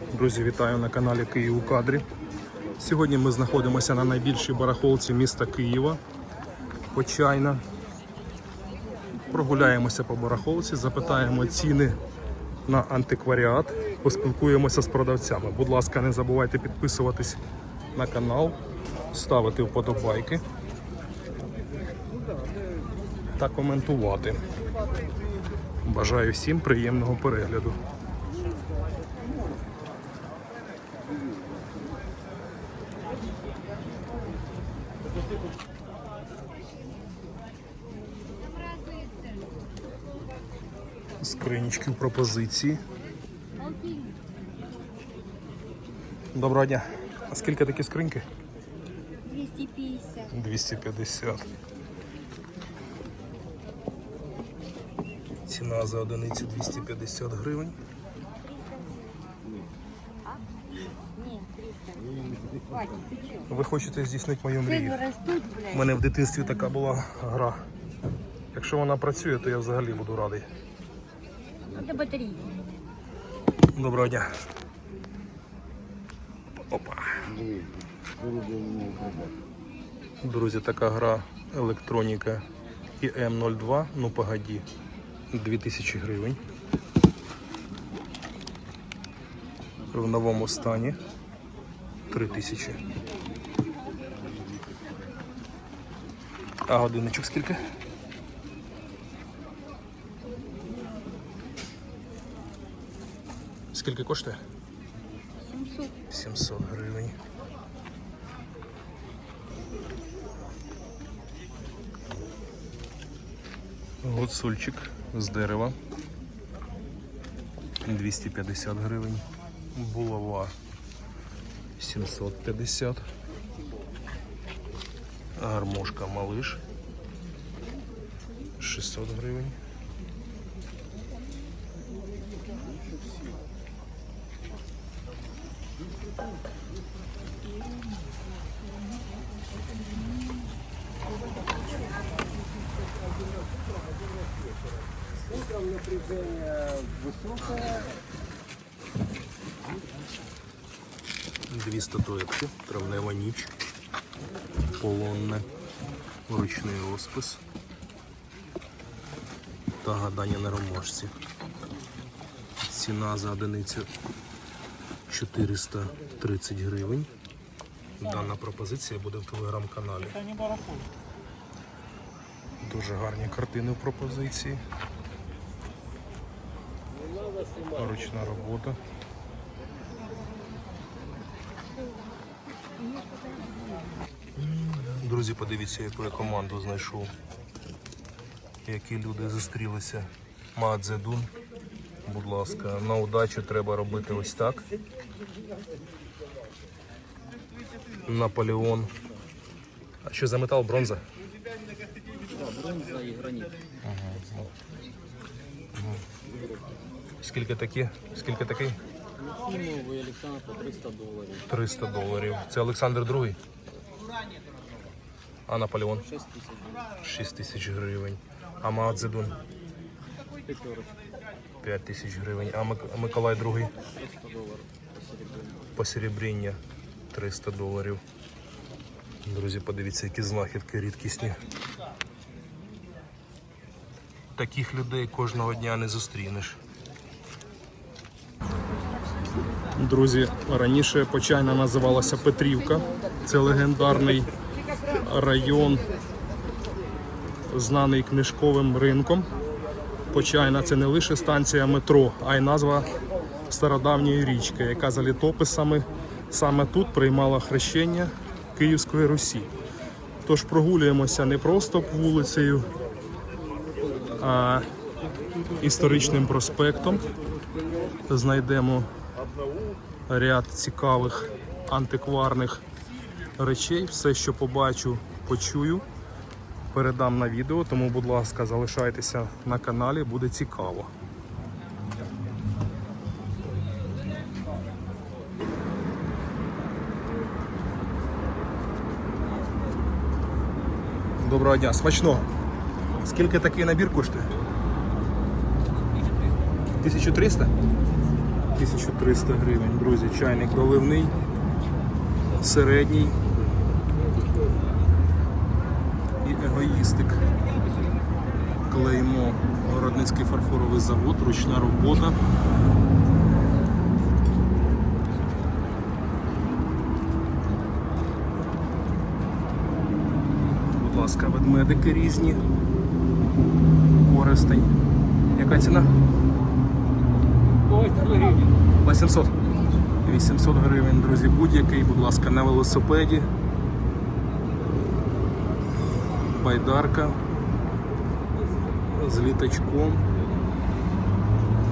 Друзі, вітаю на каналі Київ у кадрі. Сьогодні ми знаходимося на найбільшій барахолці міста Києва. Почайна. Прогуляємося по барахолці, запитаємо ціни на антикваріат, поспілкуємося з продавцями. Будь ласка, не забувайте підписуватись на канал, ставити вподобайки та коментувати. Бажаю всім приємного перегляду. Скринічки в пропозиції. Доброго дня. А скільки такі скриньки? 250. 250. Ціна за одиницю 250 гривень. Ви хочете здійснити мою мрію? У мене в дитинстві така була гра. Якщо вона працює, то я взагалі буду радий. Надо батарейки. Доброго дня. Опа. Друзі, така гра електроніка і М02, ну погоді, 2000 гривень. В новому стані 3000. А годинничок скільки? Скільки коштує? 700. 700 гривень. Гуцульчик з дерева. 250 гривень. Булава 750. Гармошка малыш 600 гривень. Утром напряжение высокое. Дві статуетки, травнева ніч, полонне, ручний розпис та гадання на ромашці. Ціна за одиницю 430 гривень. Дана пропозиція буде в телеграм-каналі. Дуже гарні картини в пропозиції. Ручна робота. Друзі, подивіться, яку я команду знайшов. Які люди зустрілися. Маадзедун. Будь ласка, на удачу треба робити ось так. Наполеон. А що за метал? Бронза? Бронза і граніт. Скільки такі? Скільки такий? Олександр по 300 доларів. 300 доларів. Це Олександр II. А Наполеон? 6 тисяч доларів. 6 тисяч гривень. А Маадзедун? П'ятерочка 5 тисяч гривень. А Мик- Миколай II? 300 доларів. Посеребріння 300 доларів. Друзі, подивіться, які знахідки рідкісні. Таких людей кожного дня не зустрінеш. Друзі, раніше Почайна називалася Петрівка. Це легендарний район, знаний книжковим ринком. Почайна це не лише станція метро, а й назва стародавньої річки, яка за літописами саме тут приймала хрещення Київської Русі. Тож прогулюємося не просто вулицею, а історичним проспектом. Знайдемо ряд цікавих антикварних речей. Все, що побачу, почую, передам на відео. Тому, будь ласка, залишайтеся на каналі, буде цікаво. Доброго дня, смачного. Скільки такий набір коштує? 1300? 1300 гривень, друзі. Чайник доливний, середній егоїстик. Клеймо Городницький фарфоровий завод, ручна робота. Будь ласка, ведмедики різні. Користень. Яка ціна? 800. 800 гривень, друзі, будь-який, будь ласка, на велосипеді. Байдарка з літачком.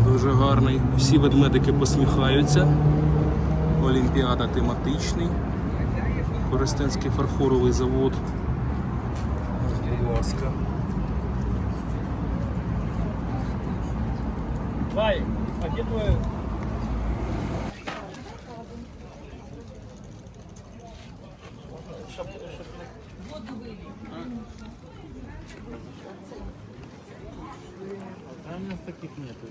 Дуже гарний. Всі ведмедики посміхаються. Олімпіада тематичний. Коростенський фарфоровий завод. Будь ласка. Вай, а где твой... А у нас таких нету.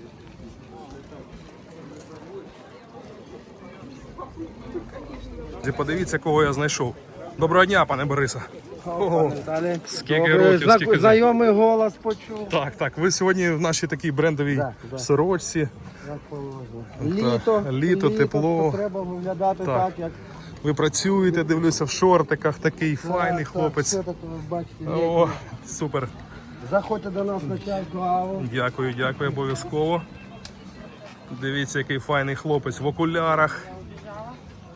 Друзі, Подивіться, кого я знайшов. Доброго дня, пане. Ого. Далі. Скільки Добре, років, зна- скільки знайомий голос почув. Так, так. Ви сьогодні в нашій такій брендовій Да, да. сорочці. Як положено. Літо, літо, тепло. Треба виглядати Так. так, як Ви працюєте, дивлюся в шортиках, такий файний Так, хлопець. Все таке ви бачите. О, супер. Заходьте до нас на чай каву. Дякую, дякую, обов'язково. Дивіться, який файний хлопець в окулярах.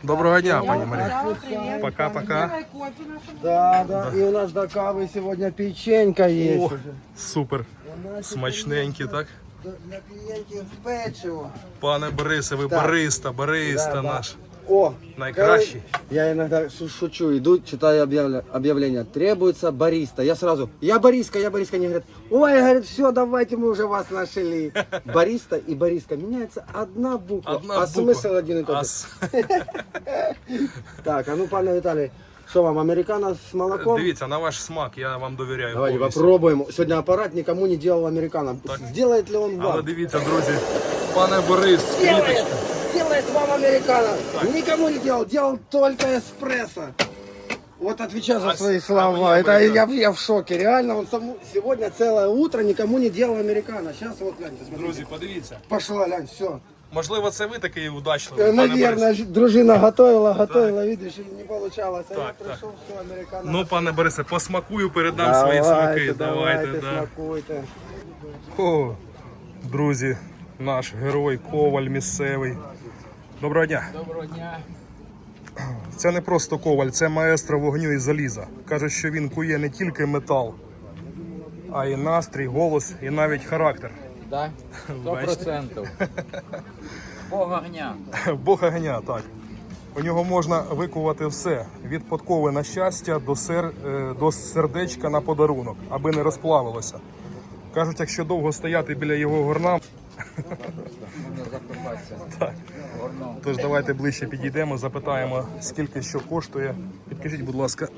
Доброго дня, пані Марія. Пока-пока. Да, да. І у нас до кави сьогодні печенька є. О, уже. супер. Смачненькі, так? Для клієнтів печиво. Пане Борисе, ви бариста, бариста Да, да. наш. О, Найкращий. Я иногда шу- шучу, иду, читаю объявля- объявление. Требуется бариста. Я сразу, я бариска, я бариска. Они говорят, ой, говорит, все, давайте мы уже вас нашли. Бариста и бариска. Меняется одна буква, Одна а буква. смысл один и тот А же. с- Так, а ну, пане Виталий, что вам, американо с молоком? Дивіться, на ваш смак, я вам довіряю. Давайте повністю. попробуем. Сегодня аппарат никому не делал американо. Сделает ли он Але вам? дивіться, друзі, пане Борис, Делает, квіточка. делает вам американо. Никому не делал, делал только эспрессо. Вот отвечаю за А свои с- слова. а мне Это я, американо. я в шоке. Реально, он саму- сегодня целое утро никому не делал американо. Сейчас вот, гляньте, смотрите. Друзі, подивіться. Пошла, глянь, все. Можливо, це ви такий удачливий, пане Наверное, Борис. дружина готовила, готовила, видишь, и не получалось. А я Так, пришел, все, американо. Ну, пане Борисе, посмакую, передам свої смаки. Давайте, давайте, да. смакуйте. О, друзі, наш герой, коваль місцевий. Доброго дня. Доброго дня. Це не просто коваль, це маестро вогню і заліза. Каже, що він кує не тільки метал, а й настрій, голос і навіть характер. Да? Сто Бачите? процентов. Бог огня. Бог огня, так. У нього можна викувати все від подкови на щастя до, сер, е, до сердечка на подарунок, аби не розплавилося. Кажуть, якщо довго стояти біля його горна. Так. Тож давайте ближче підійдемо, запитаємо, скільки що коштує. Підкажіть, будь ласка,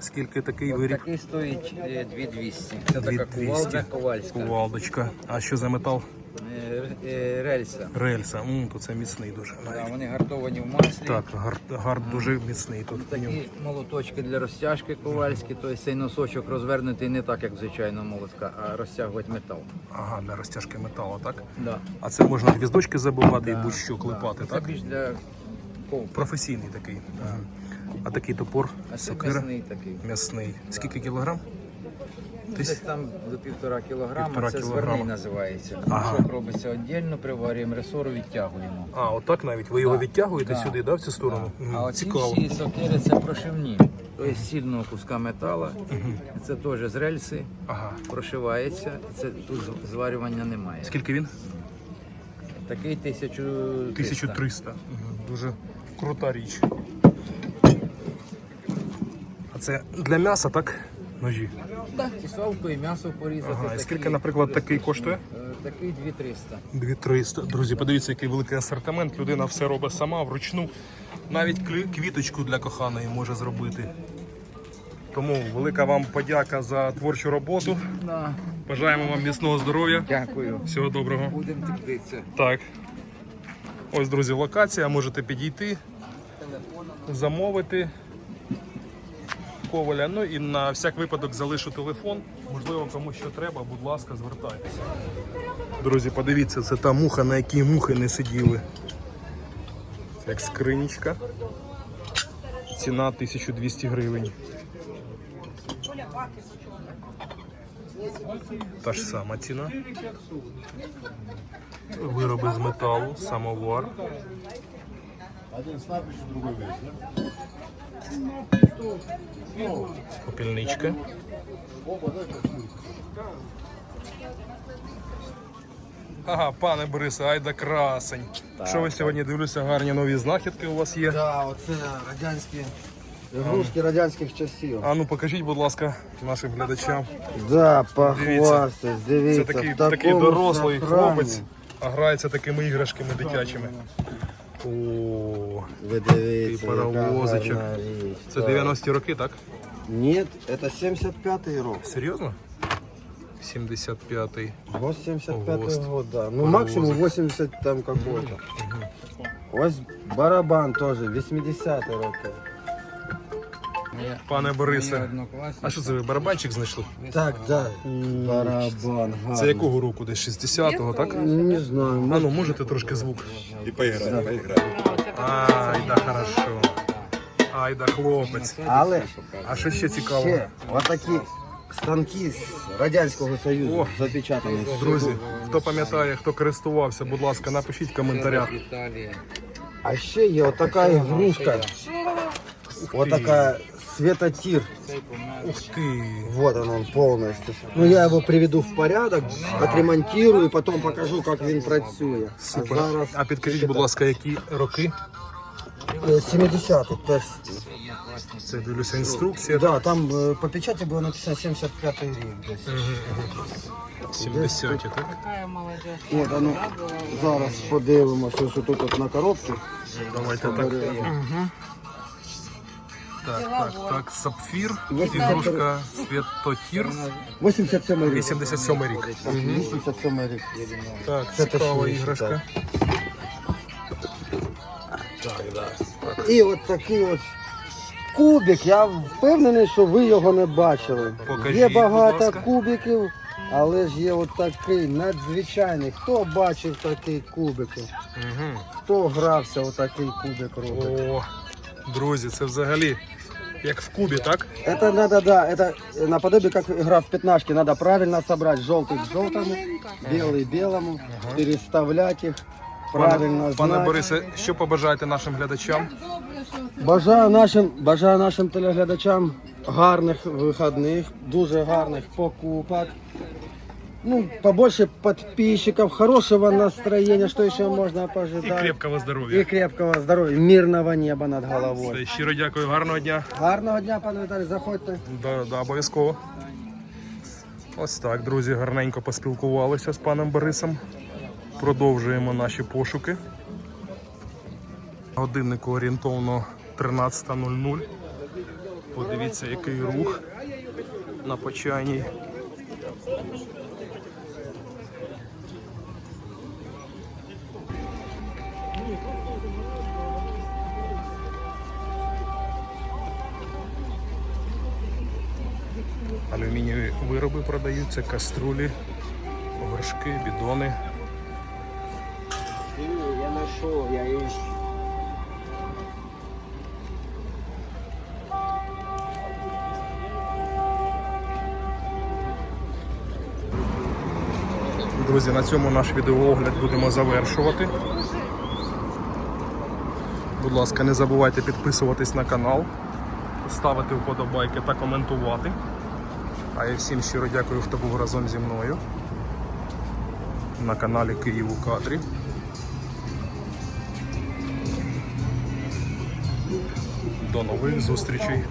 скільки такий виріб? Такий стоїть е, 2200. Це така 2200. кувалда ковальська. Кувалдочка. А що за метал? Е, е, Рельса. Рельса. М, то це міцний дуже. Да, вони гартовані в маслі. Так, гард, гард дуже міцний тут. Такі молоточки для розтяжки ковальські, тобто цей носочок розвернутий не так, як звичайно молотка, а розтягувати метал. Ага, для розтяжки металу, так? Да. А це можна гвіздочки забивати і будь-що клепати, Це так? більш для ков. Професійний такий. Ага. А такий топор, А це сокира, м'ясний такий. м'ясний. Скільки кілограм? Десь там до півтора кілограма, Півтора це кілограма. зверний називається. Ага. Мішок робиться віддільно, приварюємо ресору, відтягуємо. А, отак навіть. Ви його Да. відтягуєте Да. сюди, да, в цю сторону? Мгм, А оці Цікаво. всі сокири це прошивні. Тобто з сильного куска металу. Це теж з рельси, Ага. прошивається. Це тут з- зварювання немає. Скільки він? Такий 1300. 1300. Мгм, Дуже крута річ. А це для м'яса, так? Ножі. Так, і салку, і м'ясо порізати. Ага, і такі скільки, наприклад, такий коштує? Е, Такий 2300. 2300. Друзі, подивіться, який великий асортимент. Людина все робить сама вручну. Навіть квіточку для коханої може зробити. Тому велика вам подяка за творчу роботу. Да. Бажаємо вам міцного здоров'я. Дякую. Всього доброго. Будемо трудитися. Так. Ось, друзі, локація, можете підійти, замовити коваля. Ну і на всяк випадок залишу телефон. Можливо, кому що треба, будь ласка, звертайтеся. Друзі, подивіться, це та муха, на якій мухи не сиділи. Це як скринічка. Ціна 1200 гривень. Та ж сама ціна. Вироби з металу, самовар. Попільничка. Ага, пане Борисе, айда красень. Що ви сьогодні дивлюся, гарні нові знахідки у вас є. Да, оце радянські ігрушки радянських часів. А ну покажіть, будь ласка, нашим глядачам. Да, похвастайтесь, Це такий, такий дорослий хлопець, а грається такими іграшками дитячими. О, Ви дивіться, Такий паровозичок. яка гарна річ. це 90-ті роки, так? Нет, это 75-й рок. Серйозно? 75-й. 85-й Гост. год, да. Ну, Паровозик. максимум 80 там какой-то. Ось барабан тоже, 80-й роки. Пане Борисе, а що це ви барабанчик знайшли? Так, да. Барабан. Це якого року? Десь 60-го, так? Не знаю, А ну можете трошки звук. И поиграть, поиграть. Ай, да хорошо. Ай, да хлопець. але А що ще цікаво? ще отакі станки з Радянського Союзу О, запечатані. Друзі, хто пам'ятає, хто користувався, будь ласка, напишіть в коментарях. А ще є отака ігрушка. Отака светотир. Ух ти! Вот он, он полностью. Ну я его приведу в порядок, отремонтирую, потом покажу, как він працює. Супер. А зараз А підкажіть, будь ласка, які роки? е, 70-й. теж. Це дивлюся інструкція. Да, там е, по печаті було написано 75-й рік десь. 70 так? От, а ну, зараз подивимося, що тут от на коробці. Давайте так. Так, так, так, сапфір, ігрушка, світотір, 87 рік. 87 рік. 87 рік. Так, Це цікава іграшка. І от такий от кубик. Я впевнений, що ви його не бачили. Покажіть, є будь багато ласка. кубиків, але ж є от такий надзвичайний. Хто бачив такий кубик? Угу. Хто грався у такий кубик робить? О, друзі, це взагалі як в кубі, так? Это надо, да, это наподобие как игра в пятнашки. Надо правильно собрать желтый к желтому, белый белому, переставлять их, правильно Пане знать. Борисе, що побажаєте нашим глядачам? Бажаю нашим, бажаю нашим телеглядачам гарних вихідних, дуже гарних покупок. Ну, побольше подписчиков, хорошего настроения, что еще можно І пожелать. крепкого И здоров'я. крепкого здоровья, мирного неба над головой. Щиро дякую, гарного дня. Гарного дня, пане Віталій, заходьте. Да, да, обов'язково. Ось так, друзі, гарненько поспілкувалися з паном Борисом. Продовжуємо наші пошуки. Годиннику орієнтовно 13.00. Подивіться, який рух на почайній. Вироби продаються, каструлі, горшки, бідони. Я нашел, я ищу. Друзі, на цьому наш відеоогляд будемо завершувати. Будь ласка, не забувайте підписуватись на канал, ставити вподобайки та коментувати. А я всім щиро дякую, хто був разом зі мною на каналі Київ у кадрі. До нових зустрічей!